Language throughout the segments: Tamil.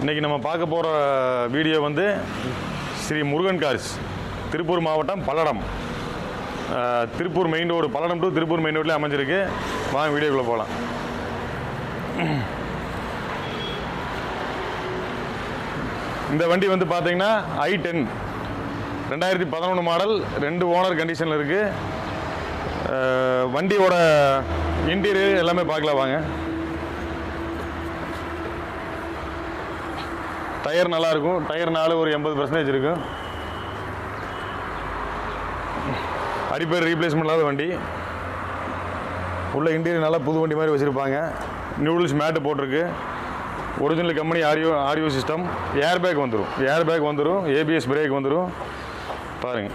இன்றைக்கி நம்ம பார்க்க போகிற வீடியோ வந்து ஸ்ரீ முருகன் கார்ஸ் திருப்பூர் மாவட்டம் Palladam. Tiruppur main road Palladam to Tiruppur main ரோட்லேயே அமைஞ்சிருக்கு. வாங்க வீடியோக்குள்ளே போகலாம் இந்த வண்டி வந்து பார்த்தீங்கன்னா ஐ டென். ரெண்டாயிரத்தி பதினொன்று மாடல் ரெண்டு ஓனர் கண்டிஷனில் இருக்குது வண்டியோட இன்டீரியர் எல்லாமே பார்க்கலாம் வாங்க. டயர் நல்லாயிருக்கும். டயர் நாலு ஒரு எண்பது பர்சன்டேஜ் இருக்கும் அடிப்பேர் ரீப்ளேஸ்மெண்ட் இல்லாத வண்டி. உள்ள இன்டீரியர் நல்லா புது வண்டி மாதிரி வச்சுருப்பாங்க. நியூடுல்ஸ் மேட்டு போட்டிருக்கு. Original company audio audio system air bag வந்துடும் ஏர் பேக் வந்துடும் ஏபிஎஸ் பிரேக் வந்துடும் பாருங்க.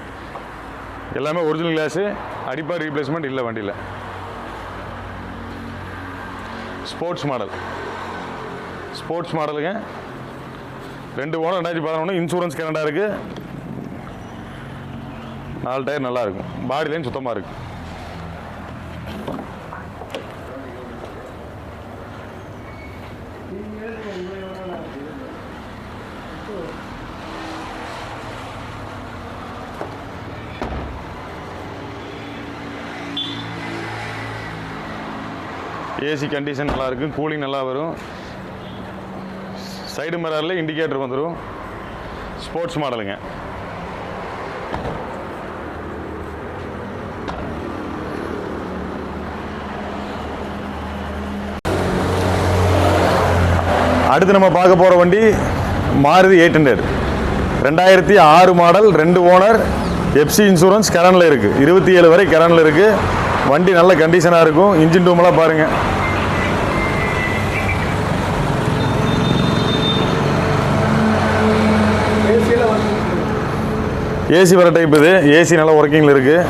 எல்லாமே ஒரிஜினல் கிளாஸு அடிப்பார் ரீப்ளேஸ்மெண்ட் இல்லை வண்டியில். ஸ்போர்ட்ஸ் மாடல் ஸ்போர்ட்ஸ் மாடலுங்க ரெண்டு ஓனர் ரெண்டாயிரத்தி பதினொன்று இன்சூரன்ஸ் கனடா இருக்குது நாலு டயர் நல்லா இருக்கும். பாடி லைன் சுத்தமாக இருக்கு. ஏசி கண்டிஷன் நல்லா இருக்கும் கூலிங் நல்லா வரும். சைடு மிரரில் இண்டிகேட்டர் வந்துடும் ஸ்போர்ட்ஸ் மாடலுங்க. அடுத்து நம்ம பார்க்க போகிற வண்டி மாருதி எயிட் ஹண்ட்ரட் ரெண்டாயிரத்தி ஆறு மாடல் ரெண்டு ஓனர் எஃப்சி இன்சூரன்ஸ் கரனில் இருக்குது இருபத்தி ஏழு வரை கரனில் இருக்குது வண்டி நல்ல கண்டிஷனாக இருக்கும். இன்ஜின் ரூமெல்லாம் பாருங்கள் ஏசியில் வந்து ஏசி வர டைப் இது. ஏசி நல்லா ஒர்க்கிங்கில் இருக்குது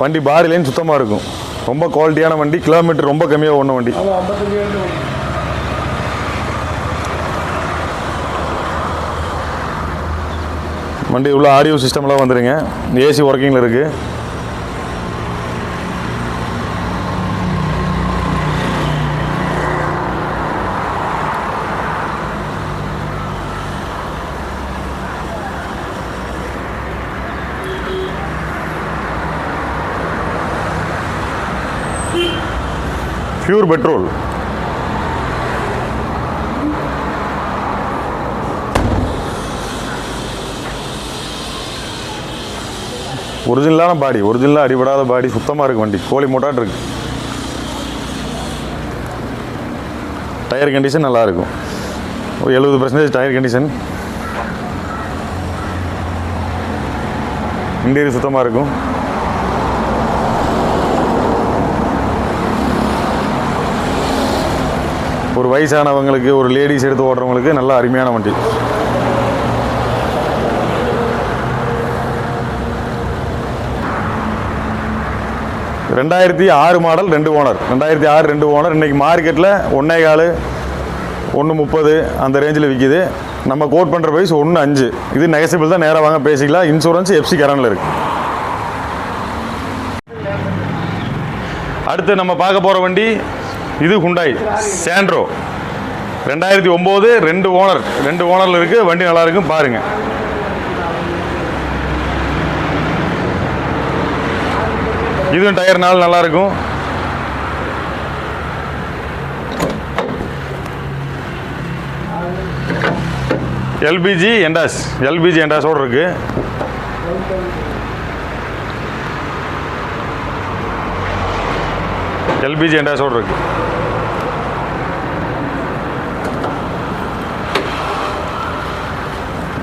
வண்டி பாரிலேயும் சுத்தமாக இருக்கும். ரொம்ப குவாலிட்டியான வண்டி கிலோமீட்டர் ரொம்ப கம்மியாக ஓடின வண்டி. வண்டி உள்ள ஆடியோ சிஸ்டம்லாம் வந்துடுங்க ஏசி ஒர்க்கிங்கில் இருக்குது பியூர் பெட்ரோல் ஒரிஜினலான பாடி ஒரிஜினலாக அடிபடாத பாடி சுத்தமாக இருக்கு வண்டி. கோழி மூட்டாட்டு இருக்கு. டயர் கண்டிஷன் நல்லா இருக்கும். ஒரு எழுபது பர்சன்டேஜ் டயர் கண்டிஷன் இன்டீரியர் சுத்தமாக இருக்கும். ஒரு வயசானவங்களுக்கு ஒரு லேடிஸ் எடுத்து ஓடுறவங்களுக்கு நல்ல அருமையான வண்டி. ரெண்டாயிரத்தி ஆறு மாடல் ரெண்டு ஓனர் ரெண்டாயிரத்தி ஆறு ரெண்டு ஓனர் இன்றைக்கி மார்க்கெட்டில் ஒன்றே கால் ஒன்று முப்பது அந்த ரேஞ்சில் விற்கிது நம்ம கோட் பண்ணுற ப்ரைஸ் ஒன்று அஞ்சு. இது நெகசிபிள் தான் நேராக வாங்க பேசிக்கலாம். இன்சூரன்ஸ் எஃப்சி கரனில் இருக்குது அடுத்து நம்ம பார்க்க போகிற வண்டி இது ஹுண்டாய் சாண்ட்ரோ ரெண்டாயிரத்தி ஒம்பது ரெண்டு ஓனர் ரெண்டு ஓனரில் இருக்குது வண்டி நல்லா இருக்கும் பாருங்கள் இதுவும் டயர் நாள் நல்லா இருக்கும். எல்பிஜி எண்டாஸ் எல்பிஜி எண்டாஸோடு இருக்குது எல்பிஜி எண்டாஸோடு இருக்கு.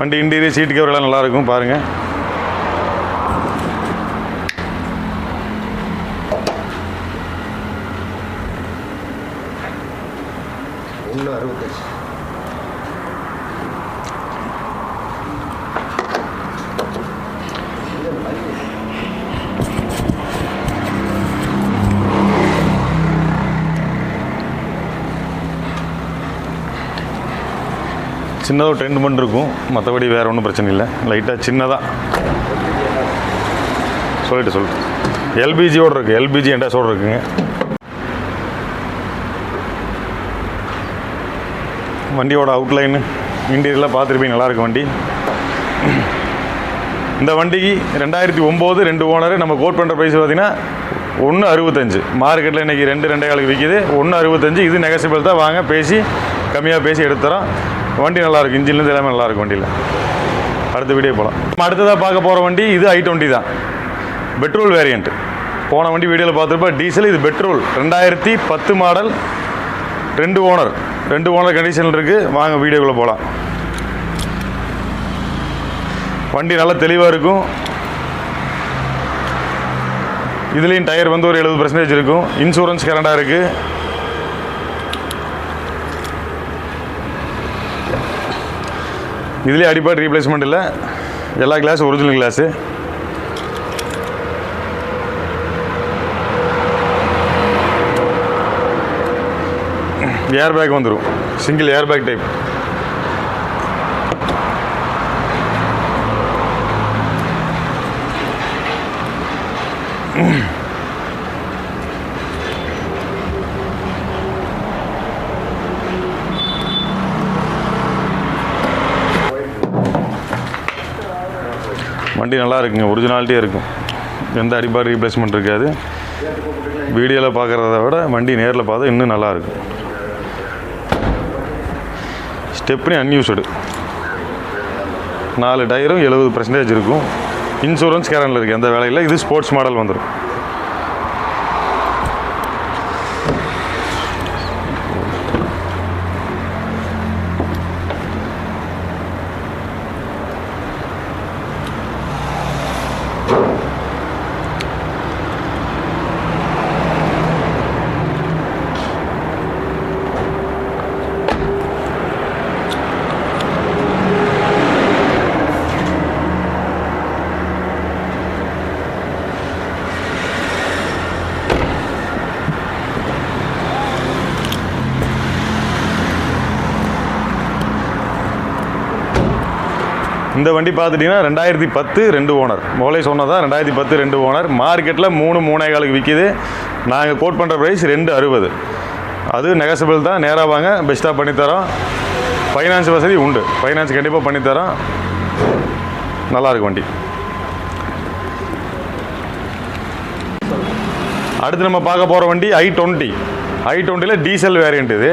வண்டி இன்டீரியர் சீட் கவர் எல்லாம் நல்லா இருக்கும் பாருங்கள் ஒன்று அறுபத்தஞ்சு. சின்னதாக ஒரு டென்ட் இருக்கும். மற்றபடி வேறு ஒன்றும் பிரச்சனை இல்லை. லைட்டாக சின்னதாக சொல்லிட்டு சொல்லிட்டு. எல்பிஜியோடு இருக்குது எல்பிஜி என்டாஸோடு இருக்குங்க. வண்டியோட அவுட்லைனு இன்டீரியலாக பார்த்துருப்பீங்க. நல்லாயிருக்கு வண்டி. இந்த வண்டிக்கு ரெண்டாயிரத்தி ஒம்போது ரெண்டு ஓனர் நம்ம கோட் பண்ணுற ப்ரைஸ் பார்த்தீங்கன்னா ஒன்று அறுபத்தஞ்சு. மார்க்கெட்டில் இன்றைக்கி ரெண்டு ரெண்டே காலுக்கு விற்கிது ஒன்று அறுபத்தஞ்சு இது நெகசிபிள் தான். வாங்க பேசி கம்மியாக பேசி எடுத்துறோம். வண்டி நல்லாயிருக்கும் இன்ஜின்லேருந்து எல்லாமே நல்லாயிருக்கும் வண்டியில். அடுத்த வீடியோ போகலாம் நம்ம அடுத்ததாக பார்க்க போகிற வண்டி இது ஐ டுவெண்ட்டி தான். பெட்ரோல் வேரியண்ட் போன வண்டி வீடியோவில் பார்த்துருப்பா டீசல் இது பெட்ரோல். ரெண்டாயிரத்தி பத்து மாடல் ரெண்டு ஓனர் ரெண்டு ஓனர் கண்டிஷனில் இருக்குது வாங்க வீடியோக்குள்ளே போகலாம் வண்டி நல்லா தெளிவாக இருக்கும். இதுலேயும் டயர் வந்து ஒரு எழுபது பர்சன்டேஜ் இருக்கும். இன்சூரன்ஸ் கரண்டாக இருக்குது இதுலேயே அடிப்பாடு ரீப்ளேஸ்மெண்ட் இல்லை. எல்லா glass original glass air bag வந்துடும் சிங்கிள் ஏர் பேக் டைப் வண்டி நல்லா இருக்குங்க ஒரிஜினாலிட்டியாக இருக்கும். எந்த அடிப்பாடு ரீப்ளேஸ்மெண்ட் இருக்காது. வீடியோவில் பார்க்குறத விட வண்டி நேரில் பார்த்தா இன்னும் நல்லாயிருக்கும். ஸ்டெப்னி அன்யூஸ்டு நாலு டயரும் எழுபது பர்சன்டேஜ் இருக்கும். இன்சூரன்ஸ் கேரண்டில் இருக்குது எந்த வேலையில் இது ஸ்போர்ட்ஸ் மாடல் வந்துடும் இந்த வண்டி பார்த்துட்டிங்கன்னா ரெண்டாயிரத்தி பத்து ரெண்டு ஓனர். மோலே சொன்னதான் ரெண்டாயிரத்தி பத்து ரெண்டு ஓனர். மார்க்கெட்டில் மூணு மூணே காலுக்கு விற்கிது நாங்கள் கோட் பண்ணுற ப்ரைஸ் ரெண்டு அறுபது. அது நெகசபிள் தான் நேராக வாங்க பெஸ்ட்டாக பண்ணித்தரோம் ஃபைனான்ஸ் வசதி உண்டு. ஃபைனான்ஸ் கண்டிப்பாக பண்ணித்தரோம் நல்லாயிருக்கும் வண்டி. அடுத்து நம்ம பார்க்க போகிற வண்டி ஐ டுவெண்ட்டி ஐ டுவெண்ட்டியில் டீசல் வேரியண்ட் இது.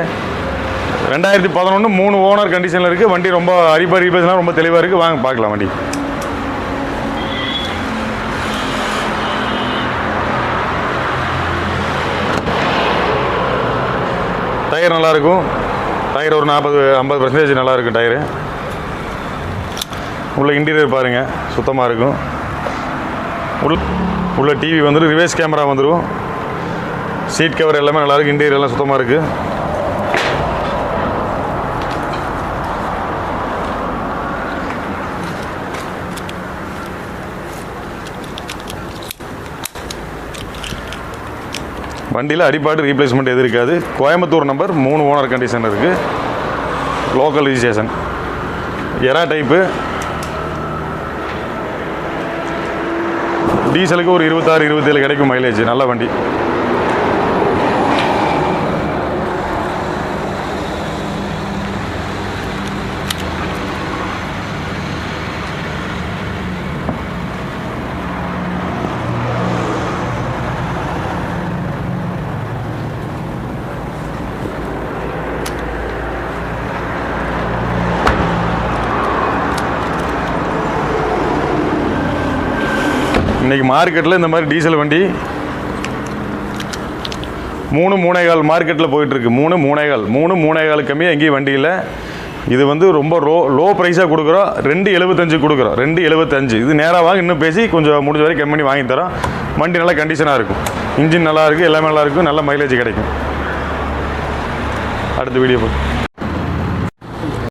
ரெண்டாயிரத்தி பதினொன்று மூணு ஓனர் கண்டிஷனில் இருக்குது வண்டி ரொம்ப அரிப்பா ரீபேஸ்லாம் ரொம்ப தெளிவாக இருக்குது வாங்க பார்க்கலாம் வண்டி. டயர் நல்லாயிருக்கும் டயர் ஒரு நாற்பது ஐம்பது பர்சன்டேஜ் நல்லாயிருக்கும் டயரு. உள்ள இன்டீரியர் பாருங்கள் சுத்தமாக இருக்கும். உள் உள்ள டிவி வந்துடும் ரிவேஸ் கேமரா வந்துடும் சீட் கவர் எல்லாமே நல்லாயிருக்கு இன்டீரியர் எல்லாம் சுத்தமாக இருக்குது வண்டியில் அடிப்பாட்டு ரீப்ளேஸ்மெண்ட் எது இருக்காது. கோயம்புத்தூர் நம்பர் மூணு ஓனர் கண்டிஷன் இருக்குது லோக்கல் ரிஜிஸ்ட்ரேஷன் எரா டைப்பு டீசலுக்கு ஒரு இருபத்தாறு இருபத்தேழு கிடைக்கும் மைலேஜ் நல்ல வண்டி. இன்றைக்கி மார்க்கெட்டில் இந்த மாதிரி டீசல் வண்டி மூணு மூணேகால் மார்க்கெட்டில் போயிட்டுருக்கு. மூணு மூணேகால். மூணு மூணேகால் கம்மியாக எங்கேயும் வண்டி இல்லை. இது வந்து ரொம்ப ரோ லோ ப்ரைஸாக கொடுக்குறோம். ரெண்டு எழுபத்தஞ்சு கொடுக்குறோம். ரெண்டு எழுபத்தஞ்சு இது நேராக வாங்க. இன்னும் பேசி கொஞ்சம் முடிஞ்ச வரைக்கும் கம்மி பண்ணி வாங்கி தரோம். வண்டி நல்லா கண்டிஷனாக இருக்கும். இன்ஜின் நல்லா எல்லாமே நல்லாயிருக்கும் நல்ல மைலேஜ் கிடைக்கும். அடுத்த வீடியோ பார்த்து